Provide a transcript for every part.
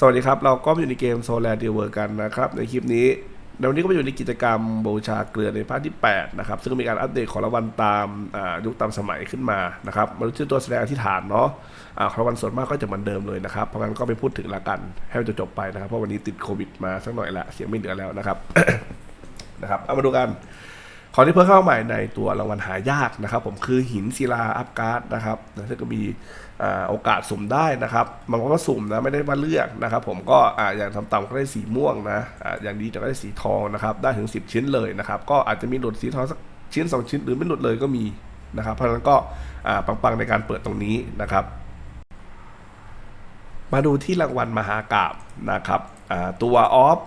สวัสดีครับ เราก็มาอยู่ในเกมโซ l a r d e a l w o r กันนะครับ ในคลิปนี้ในวันนี้ก็มาอยู่ในกิจกรรมบูชาเกลือในภาคที่ 8 นะครับ ซึ่งมีการอัปเดตของรางวัลตามยุคตามสมัยขึ้นมานะครับมาดูชื่อตัวแสดงอธิษฐานเนาะของรางวัลส่วนมากก็จะเหมือนเดิมเลยนะครับ เพราะงั้นก็ไปพูดถึงละกันให้มันจบไปนะครับ เพราะวันนี้ติดโควิดมาสักหน่อยละเสียงไม่เหลือแล้วนะครับนะครับเอามาดูกัน ของที่เพิ่มเข้าใหม่ในตัวรางวัลหายากนะครับ ผมคือหินศิลาอัพการ์ดนะครับนะซึ่งก็มีอโอกาสสุ่มได้นะครับบางคนก็สุ่มนะไม่ได้มาเลือกนะครับ ผมก็อ่าอย่างต่ำๆก็ได้สีม่วงนะอย่างดีจะได้สีทองนะครับ ได้ถึง 10 ชิ้นเลยนะครับ ก็อาจจะมีหลุดสีทองสักชิ้น 2 ชิ้นหรือไม่หลุดเลยก็มีนะครับ เพราะฉะนั้นก็ปังๆในการเปิดตรงนี้นะครับ มาดูที่รางวัลมหากราบนะครับตัวออฟ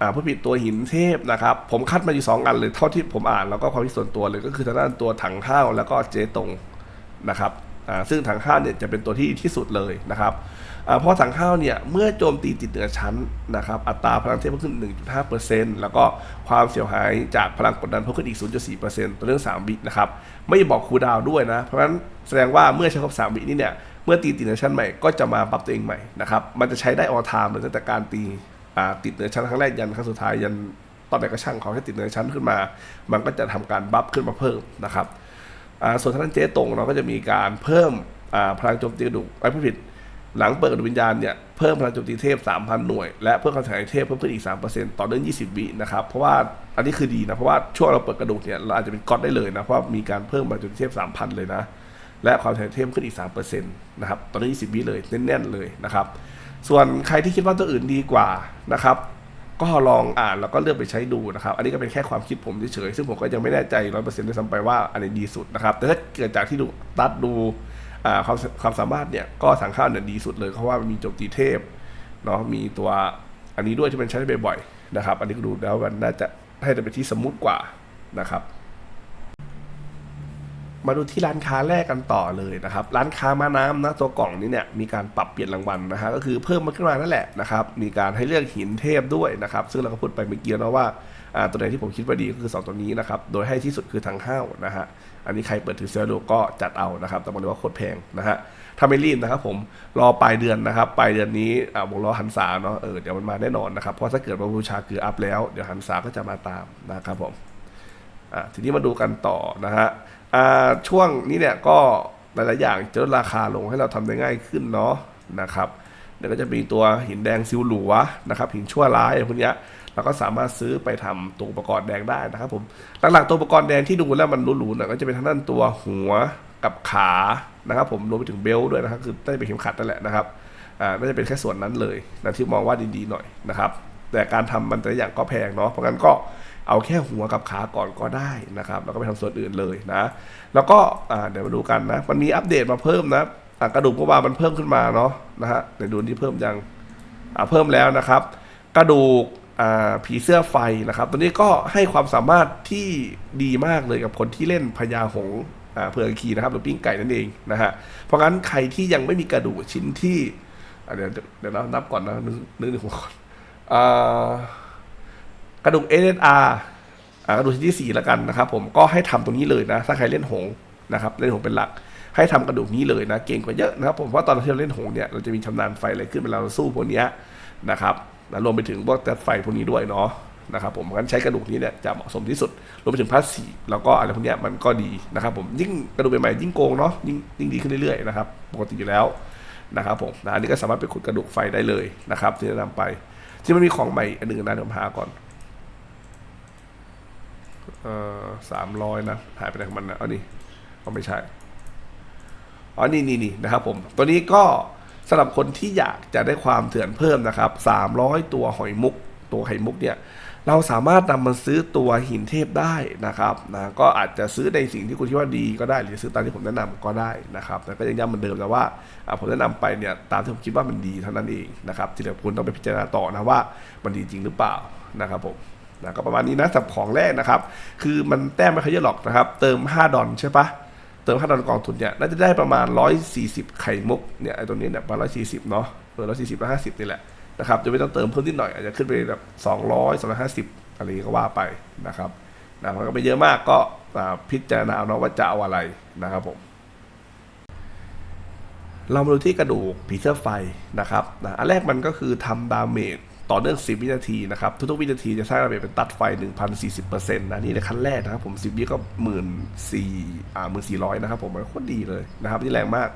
อ่าผู้ผิดตัวหินเทพนะครับ ผมคัดมาอยู่สองอันเลยเท่าที่ผมอ่านแล้วก็ความคิดส่วนตัวเลยก็คือทางด้านตัวถังข้าวแล้วก็เจตงนะครับอ่าซึ่งถังข้าวเนี่ยจะเป็นตัวที่ที่สุดเลยนะครับอ่าเพราะถังข้าวเนี่ยเมื่อโจมตีติดเหนือชั้นนะครับอัตราพลังเทพเพิ่มขึ้น 1.5%แล้วก็ความเสียหายจากพลังกดดันเพิ่มขึ้นอีก 0.4%ตัวเรื่อง3บินะครับไม่บอกครูดาวด้วยนะ เพราะฉะนั้นแสดงว่าเมื่อใช้ครบ3บินี่เนี่ยเมื่อตีติดเหนือชั้นใหม่ก็จะมาปรับตัวเองใหม่นะครับมันจะใช้ได้ออทามเลยตั้งแต่การตี ติดเหนือชั้นครั้งแรกยันครั้งสุดท้ายยันตอนไหนก็ช่างขอให้ติดเหนือชั้นขึ้นมา มันก็จะทำการบัฟขึ้นมาเพิ่มนะครับส่วนทางด้านเจ๊ตรงเราก็จะมีการเพิ่มพลังโจมตีกระดูกไอ้ผู้ผิด หลังเปิดกระดูกวิญญาณเนี่ยเพิ่มพลังโจมตีเทพ 3,000 หน่วย และเพิ่มความแข็งแรงเทพเพิ่มขึ้นอีก 3%ต่อเนื่อง 20 วินะครับ เพราะว่าอันนี้คือดีนะ เพราะว่าช่วงเราเปิดกระดูกเนี่ยเราอาจจะเป็นก๊อตได้เลยนะ เพราะมีการเพิ่มพลังโจมตีเทพ 3,000 เลยนะ และความแข็งแรงเทพขึ้นอีก 3%นะครับต่อเนื่อง 20 วิเลยแน่นๆเลยนะครับ ส่วนใครที่คิดว่าตัวอื่นดีกว่านะครับก็ลองอ่านแล้วก็เลือกไปใช้ดูนะครับ อันนี้ก็เป็นแค่ความคิดผมเฉยๆซึ่งผมก็ยังไม่แน่ใจร้อยเปอร์เซ็นต์ด้วยซ้ำไปว่าอันไหนดีสุดนะครับ แต่ถ้าเกิดจากที่ดูตัดดูความความสามารถเนี่ยก็สังข้าวเนี่ยดีสุดเลยเพราะว่ามันมีโจมตีเทพเนาะมีตัวอันนี้ด้วยที่มันใช้บ่อยๆนะครับ อันนี้ก็ดูแล้วมันน่าจะให้จะเป็นที่สมมุติกว่านะครับ มาดูที่ร้านค้าแรกกันต่อเลยนะครับ ร้านค้ามาน้ำนะตัวกล่องนี้เนี่ยมีการปรับเปลี่ยนรางวัลนะฮะก็คือเพิ่มมาขึ้นมานั่นแหละนะครับมีการให้เลือกหินเทพด้วยนะครับซึ่งเราก็พูดไปเมื่อกี้นะว่าอ่าตัวไหนที่ผมคิดว่าดีก็คือ 2 ตัวนี้นะครับโดยให้ที่สุดคือทางห้าวนะฮะอันนี้ใครเปิดถือเซลล์ก็จัดเอานะครับแต่บอกเลยว่าโคตรแพงนะฮะถ้าไม่รีบนะครับผมรอปลายเดือนนะครับปลายเดือนนี้อ่าวงล้อหันษาเนาะเออเดี๋ยวมันมาแน่นอนนะครับเพราะถ้าเกิดว่าบูชาคืออัพแล้วเดี๋ยวหันษาก็จะมาตามนะครับผมอะทีนี้มาดูกันต่อนะฮะ ช่วงนี้เนี่ยก็หลายๆอย่างจะลดราคาลงให้เราทำได้ง่ายขึ้นเนาะนะครับเดี๋ยวก็จะมีตัวหินแดงซิวหลัวนะครับหินชั่วร้ายอะไรพวกนี้เราก็สามารถซื้อไปทำตัวอุปกรณ์แดงได้นะครับผมหลักๆตัวอุปกรณ์แดงที่ดูแล้วมันหรูๆน่ยก็จะเป็นทางด้านตัวหัวกับขานะครับผมรวมไปถึงเบลต์ด้วยนะครับคือได้เป็นเข็มขัดนั่นแหละนะครับอ่าน่าจะเป็นแค่ส่วนนั้นเลยนะที่มองว่าดีๆหน่อยนะครับแต่การทำมันแต่ละอย่างก็แพงเนาะเพราะงั้นก็ เอาแค่หัวกับขาก่อนก็ได้นะครับ แล้วก็ไปทำส่วนอื่นเลยนะ แล้วก็เดี๋ยวมาดูกันนะ มันมีอัปเดตมาเพิ่มนะกระดูกเมื่อวานมันเพิ่มขึ้นมาเนาะนะฮะเดี๋ยวดูที่เพิ่มยังเพิ่มแล้วนะครับ กระดูกผีเสื้อไฟนะครับ ตัวนี้ก็ให้ความสามารถที่ดีมากเลยกับคนที่เล่นพญาหงส์เพื่อคีนะครับหรือปิ้งไก่นั่นเองนะฮะ เพราะงั้นใครที่ยังไม่มีกระดูกชิ้นที่เดี๋ยวเดี๋ยวเรานับก่อนนะนึกนึกถึงหัวก่อนอ่า กระดูก SSR อ่ากระดูกชิ้นที่สี่แล้วกันนะครับผมก็ให้ทำตรงนี้เลยนะ ถ้าใครเล่นหงนะครับเล่นหงเป็นหลัก ให้ทำกระดูกนี้เลยนะ เก่งกว่าเยอะนะครับผมเพราะตอนที่เราเล่นหงเนี่ยเราจะมีชำนาญไฟอะไรขึ้นเวลาเราสู้พวกนี้นะครับและรวมไปถึงพวกแต่ไฟพวกนี้ด้วยเนาะนะครับผมงั้นใช้กระดูกนี้เนี่ยจะเหมาะสมที่สุด รวมไปถึงพลาสสีแล้วก็อะไรพวกนี้มันก็ดีนะครับผมยิ่งกระดูกใหม่ๆยิ่งโกงเนาะยิ่งยิ่งดีขึ้นเรื่อยๆนะครับปกติอยู่แล้วนะครับผมนะอันนี้ก็สามารถไปขุดกระดูกไฟได้เลยนะครับ ที่แนะนำไป ที่มันมีของใหม่อันหนึ่งนะผมหาก่อน เอ่อสามร้อยนะหายไปไหนของมันนะเอานี่เอาไม่ใช่อ๋อนี่นี่นี่นะครับผม ตัวนี้ก็สำหรับคนที่อยากจะได้ความเถื่อนเพิ่มนะครับสามร้อยตัวหอยมุก ตัวไข่มุกเนี่ย เราสามารถนำมาซื้อตัวหินเทพได้นะครับนะก็อาจจะซื้อในสิ่งที่คุณคิดว่าดีก็ได้ หรือซื้อตามที่ผมแนะนำก็ได้นะครับแต่ก็ยังย้ำเหมือนเดิมนะว่าอ่าผมแนะนำไปเนี่ยตามที่ผมคิดว่ามันดีเท่านั้นเองนะครับที่เหลือคุณต้องไปพิจารณาต่อนะว่ามันดีจริงหรือเปล่านะครับผม นะก็ประมาณนี้นะสับของแรกนะครับ คือมันแต้มไม่ค่อยเยอะหรอกนะครับ เติม 5 ดอลใช่ปะเติม 5 ดอลกองทุนเนี่ยน่าจะได้ประมาณ 140 ไข่มุกเนี่ยไอ้ตัวนี้เนี่ยประมาณ140 เนาะเออ140 150 นี่แหละนะครับจะไม่ต้องเติมเพิ่มนิดหน่อยอาจจะขึ้นไปแบบ 200 250 อะไรก็ว่าไปนะครับนะมันก็ไม่เยอะมากก็พิจารณาเอาเนาะว่าจะเอาอะไรนะครับผมเรามาดูที่กระดูกผีเสื้อไฟนะครับนะอันแรกมันก็คือทำดาเมจ ต่อเนื่อง 10 วินาทีนะครับ ทุกๆ วินาทีจะสร้างดาเมจเป็นตัดไฟ 1,040%นะนี่ในขั้นแรกนะครับผม 10 วิก็1 4 0 0 0อ่า1,400นะครับผมมันโคตรดีเลยนะครับ นี่แรงมาก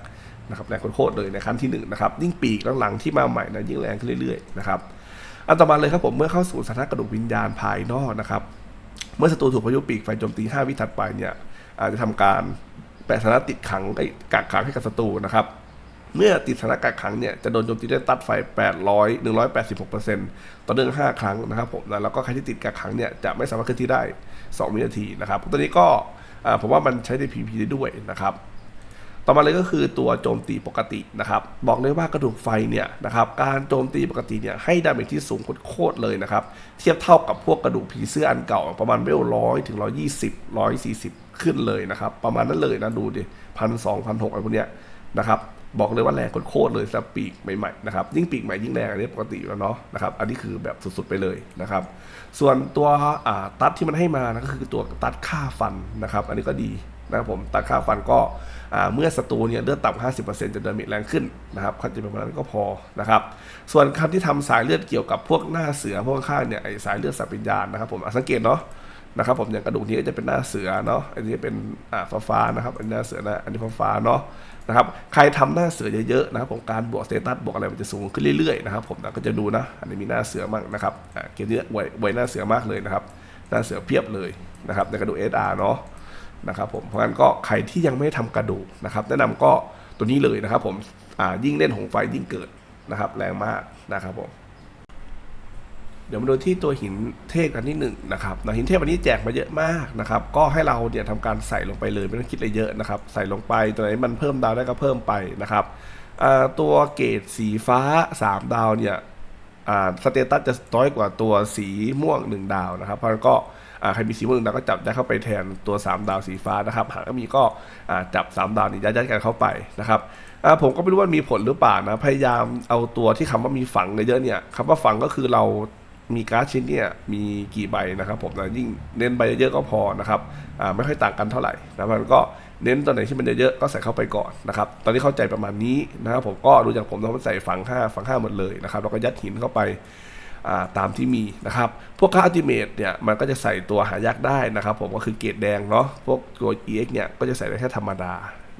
นะครับแรงโคตรเลยในขั้นที่1นะครับยิ่งปีกหลังๆที่มาใหม่นะยิ่งแรงขึ้นเรื่อยๆนะครับอันต่อมาเลยครับผมเมื่อเข้าสู่สถานะกระดูกวิญญาณภายนอกนะครับเมื่อศัตรูถูกพายุปีกไฟโจมตี 5 วิถัดไปเนี่ยอาจจะทำการแปะสถานะติดขังกักขังให้กับศัตรูนะครับ เมื่อติดสถานะกักขังเนี่ยจะโดนโจมตีด้วยตัดไฟ 800 186%ต่อเนื่อง 5 ครั้งนะครับผมนะแล้วก็ใครที่ติดกักขังเนี่ยจะไม่สามารถเคลื่อนที่ได้ 2 วินาทีนะครับตัวนี้ก็ผมว่ามันใช้ใน PVP ได้ด้วยนะครับ ต่อมาเลยก็คือตัวโจมตีปกตินะครับ บอกเลยว่ากระดูกไฟเนี่ยนะครับการโจมตีปกติเนี่ยให้ดาเมจที่สูงโคตรเลยนะครับ เทียบเท่ากับพวกกระดูกผีเสื้ออันเก่าประมาณเวลร้อยถึงร้อยี่สิบร้อยสี่สิบขึ้นเลยนะครับ ประมาณนั้นเลยนะดูดิพันสองพันหกอะไรพวกเนี้ยนะครับ บอกเลยว่าแรงโคตรเลยสำหรับปีกใหม่ๆนะครับยิ่งปีกใหม่ยิ่งแรงอันนี้ปกติแล้วเนาะนะครับอันนี้คือแบบสุดๆไปเลยนะครับ ส่วนตัวตัดที่มันให้มานะก็คือตัวตัดค่าฟันนะครับ อันนี้ก็ดี นะครับผมตัดค่าฟันก็เมื่อศัตรูเนี่ยเลือดต่ำ50%จะเดินมิแรงขึ้นนะครับคันจะเประมาณนั้นก็พอนะครับ ส่วนคันที่ทำสายเลือดเกี่ยวกับพวกหน้าเสือพวกข้างเนี่ยไอสายเลือดสับวิญญาณนะครับผมสังเกตเนาะนะครับผมอย่างกระดูกนี้ก็จะเป็นหน้าเสือเนาะอันนี้เป็นอ่าฟ้าฟ้านะครับอันนี้หน้าเสือนะอันนี้ฟ้าฟ้าเนาะนะครับใครทำหน้าเสือเยอะๆนะครับผมการบวกสเตตัสบวกอะไรมันจะสูงขึ้นเรื่อยๆนะครับผมนะก็จะดูนะ อันนี้มีหน้าเสือมั่งนะครับอ่าเกมนี้ไวไวหน้าเสือมากเลยนะครับหน้าเสือเพียบเลยนะครับในกระดูก SR เนาะ นะครับผมเพราะงั้นก็ใครที่ยังไม่ได้ทำกระดูกนะครับ แนะนำก็ตัวนี้เลยนะครับ ผมยิ่งเล่นหงไฟยิ่งเกิดนะครับ แรงมากนะครับผมเดี๋ยวมาดูที่ตัวหินเทพกันที่หนึ่งนะครับหินเทพวันนี้แจกมาเยอะมากนะครับ ก็ให้เราเนี่ยทำการใส่ลงไปเลยไม่ต้องคิดอะไรเยอะนะครับ ใส่ลงไปตัวไหนมันเพิ่มดาวได้ก็เพิ่มไปนะครับตัวเกรดสีฟ้า 3 ดาวเนี่ยสเตตัสจะน้อยกว่าตัวสีม่วง 1 ดาวนะครับเพราะฉะนั้นก็ ใครมีสีม่วงหนึ่งดาวก็จับได้เข้าไปแทนตัว 3 ดาวสีฟ้านะครับ หากมีก็จับ 3 ดาวนี้ยัดๆกันเข้าไปนะครับผมก็ไม่รู้ว่ามีผลหรือเปล่านะ พยายามเอาตัวที่คำว่ามีฝังเยอะเนี่ยคำว่าฝังก็คือเรามีการ์ดชิ้นเนี่ยมีกี่ใบนะครับผมนะยิ่งเน้นใบเยอะๆก็พอนะครับไม่ค่อยต่างกันเท่าไหร่นะมันก็เน้นตัวไหนที่มันเยอะๆก็ใส่เข้าไปก่อนนะครับตอนนี้เข้าใจประมาณนี้นะครับผมก็ดูจากผมแล้วมันใส่ฝังห้าฝังห้าหมดเลยนะครับแล้วก็ยัดหินเข้าไป ตามที่มีนะครับ พวกค่าอัลติเมทเนี่ยมันก็จะใส่ตัวหายากได้นะครับ ผมก็คือเกรดแดงเนาะพวกตัว EX เนี่ยก็จะใส่ได้แค่ธรรมดา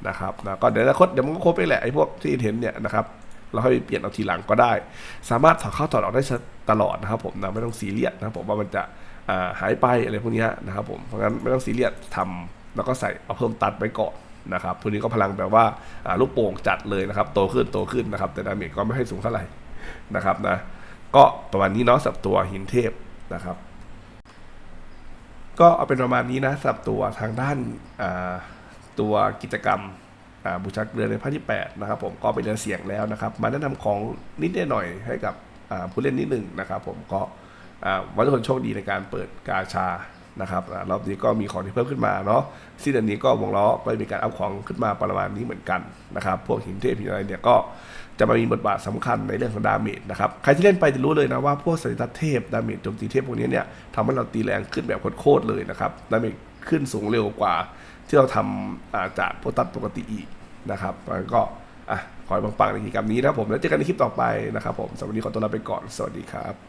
นะครับนะก็เดี๋ยวอนาคตเดี๋ยวมันก็ครบไปแหละไอ้พวกที่เห็นเนี่ยนะครับเราให้เปลี่ยนเอาทีหลังก็ได้ สามารถถอดเข้าถอดออกได้ตลอดนะครับผมนะไม่ต้องซีเรียสนะครับผมว่ามันจะาหายไปอะไรพวกนี้นะครับผมเพราะงั้นไม่ต้องซีเรียสทำแล้วก็ใส่เอาเพิ่มตัดไปก่อนนะครับตัวนี้ก็พลังแบบว่าอ่าลูกโป่งจัดเลยนะครับโตขึ้นโตขึ้นนะครับแต่ดาเมจก็ไม่ให้สูงเท่าไหร่นะครับนะ ก็ประมาณนี้เนาะสับตัวหินเทพนะครับ ก็เอาเป็นประมาณนี้นะสับตัวทางด้านาตัวกิจกรรมบูชาเกลือในภาคที่ 8 นะครับ ผมก็ไปเรียนเสียงแล้วนะครับ มาแนะนำของนิดหน่อยให้กับผู้เล่นนิดหนึ่งนะครับ ผมก็วันทุกคนโชคดีในการเปิดกาชา นะครับรอบนี้ก็มีของที่เพิ่มขึ้นมาเนาะสิ้นเดือนนี้ก็วงล้อก็มีการอัพของขึ้นมาประมาณนี้เหมือนกันนะครับ พวกหินเทพหินอะไรเนี่ยก็จะมามีบทบาทสำคัญในเรื่องของดาเมจนะครับ ใครที่เล่นไปจะรู้เลยนะว่าพวกสัญลักษณ์เทพดาเมจโจมตีเทพพวกนี้เนี่ยทำให้เราตีแรงขึ้นแบบโคตรเลยนะครับ ดาเมจขึ้นสูงเร็วกว่า ที่เราทำาจากพวกตัดปกติอีกนะครับก็อะขอให้ปังๆในกิจกรรมนี้นะผมแล้วเจอกันในคลิปต่อไปนะครับผมสำหรับวันนี้ขอตัวลาไปก่อนสวัสดีครับ